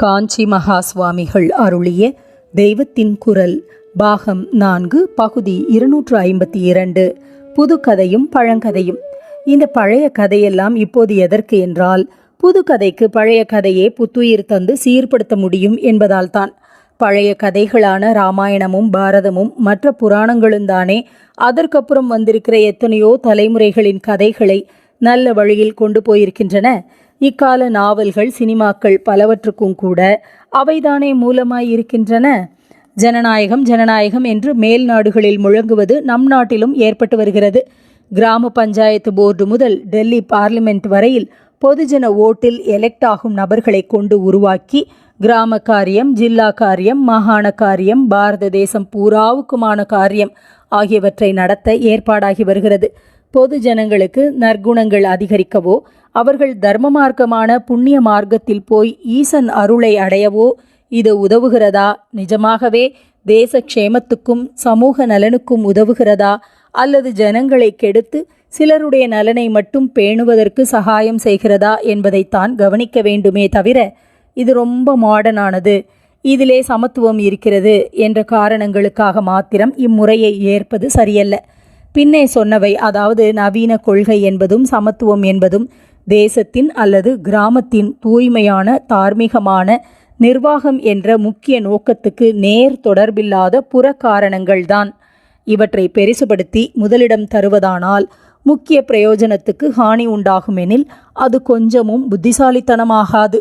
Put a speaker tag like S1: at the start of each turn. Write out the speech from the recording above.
S1: காஞ்சி மகா சுவாமிகள் அருளிய தெய்வத்தின் குரல் பாகம் நான்கு பகுதி இருநூற்று ஐம்பத்தி இரண்டு. புது கதையும் பழங்கதையும். இந்த பழைய கதையெல்லாம் இப்போது எதற்கு என்றால் புது கதைக்கு பழைய கதையே புத்துயிர் தந்து சீர்படுத்த முடியும் என்பதால் தான் பழைய கதைகளான ராமாயணமும் பாரதமும் மற்ற புராணங்களும் தானே அதற்கப்புறம் வந்திருக்கிற எத்தனையோ தலைமுறைகளின் கதைகளை நல்ல வழியில் கொண்டு போயிருக்கின்றன. இக்கால நாவல்கள் சினிமாக்கள் பலவற்றுக்கும் கூட அவைதானே மூலமாய் இருக்கின்றன? ஜனநாயகம் ஜனநாயகம் என்று மேல் நாடுகளில் முழங்குவது நம் நாட்டிலும் ஏற்பட்டு வருகிறது. கிராம பஞ்சாயத்து போர்டு முதல் டெல்லி பார்லிமெண்ட் வரையில் பொதுஜன ஓட்டில் எலெக்ட் ஆகும் நபர்களை கொண்டு உருவாக்கி கிராம காரியம் ஜில்லா காரியம் மாகாண காரியம் பாரத தேசம் பூராவுக்குமான காரியம் ஆகியவற்றை நடத்த ஏற்பாடாகி வருகிறது. பொது ஜனங்களுக்கு நற்குணங்கள் அதிகரிக்கவோ அவர்கள் தர்ம மார்க்கமான புண்ணிய மார்க்கத்தில் போய் ஈசன் அருளை அடையவோ இது உதவுகிறதா? நிஜமாகவே தேச க்ஷேமத்துக்கும் சமூக நலனுக்கும் உதவுகிறதா? அல்லது ஜனங்களை கெடுத்து சிலருடைய நலனை மட்டும் பேணுவதற்கு சகாயம் செய்கிறதா என்பதைத்தான் கவனிக்க வேண்டுமே தவிர இது ரொம்ப மாடர்னானது. இதிலே சமத்துவம் இருக்கிறது என்ற காரணங்களுக்காக மாத்திரம் இம்முறையை ஏற்பது சரியல்ல. பின்னே சொன்னவை அதாவது நவீன கொள்கை என்பதும் சமத்துவம் என்பதும் தேசத்தின் அல்லது கிராமத்தின் தூய்மையான தார்மீகமான நிர்வாகம் என்ற முக்கிய நோக்கத்துக்கு நேர் தொடர்பில்லாத புற காரணங்கள்தான். இவற்றை பெரிசுபடுத்தி முதலிடம் தருவதானால் முக்கிய பிரயோஜனத்துக்கு ஹானி உண்டாகுமெனில் அது கொஞ்சமும் புத்திசாலித்தனமாகாது.